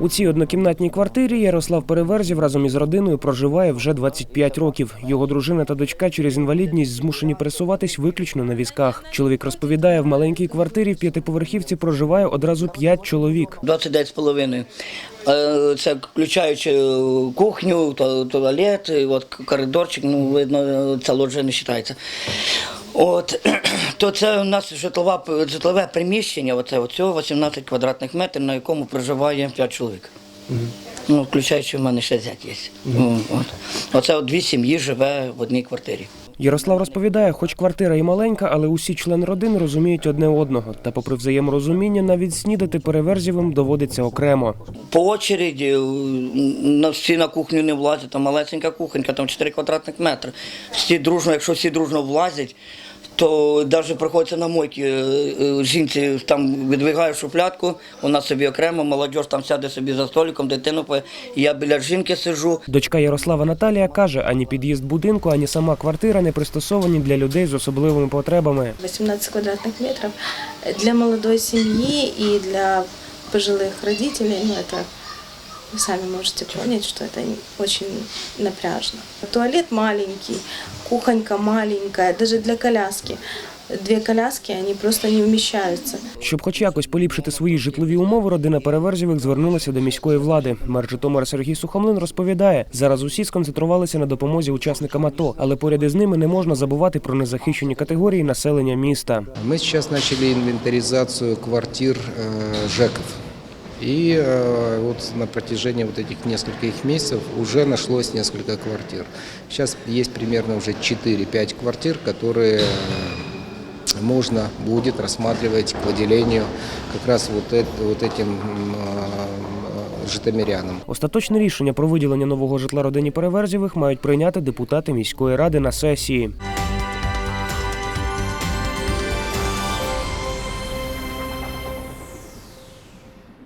У цій однокімнатній квартирі Ярослав Переверзів разом із родиною проживає вже 25 років. Його дружина та дочка через інвалідність змушені пересуватись виключно на візках. Чоловік розповідає, в маленькій квартирі в п'ятиповерхівці проживає одразу п'ять чоловік. 29 з половиною. Е, Це включаючи е, кухню, ту- туалет, от коридорчик, ну видно, це лоджія не вважається. От, то це у нас житлова, житлове приміщення, оце, оцього 18 квадратних метрів, на якому проживає 5 чоловік. Ну, включаючи в мене ще зять є. Ну, От. Оце от дві сім'ї живе в одній квартирі. Ярослав розповідає, хоч квартира і маленька, але усі члени родини розуміють одне одного. Та, попри взаєморозуміння, навіть снідати переверзівим доводиться окремо. По очереді е, на всі на кухню не влазять, там малесенька кухонька, там 4 квадратних метри. Всі дружно, якщо всі дружно влазять, то навіть приходиться на мойки. е, е, Жінці там відвигає шуфлядку, вона собі окремо, молодь там сяде собі за столиком, дитину поє. І я біля жінки сиджу. Дочка Ярослава Наталія каже, ані під'їзд будинку, ані сама квартира не пристосовані для людей з особливими потребами. 18 квадратных метров для молодой семьи и для пожилых родителей, ну это вы сами можете понять, что это очень напряжно. Туалет маленький, кухонька маленькая, даже для коляски. Две коляски, они просто не вмещаются. Щоб хоч якось поліпшити свої житлові умови, родина Переверзєвих звернулася до міської влади. Мер Житомира Сергій Сухомлин розповідає, зараз усі сконцентрувалися на допомозі учасникам АТО, але поряд із ними не можна забувати про незахищені категорії населення міста. Мы сейчас начали инвентаризацию квартир э, ЖЭКов. И э, вот на протяжении вот этих нескольких месяцев уже нашлось несколько квартир. Сейчас есть примерно уже 4-5 квартир, которые э, можно будет рассматривать к выделению как раз вот, эт- вот этим м, э, житомирянам. Остаточне рішення про виділення нового житла родині Переверзєвих мають прийняти депутати міської ради на сесії.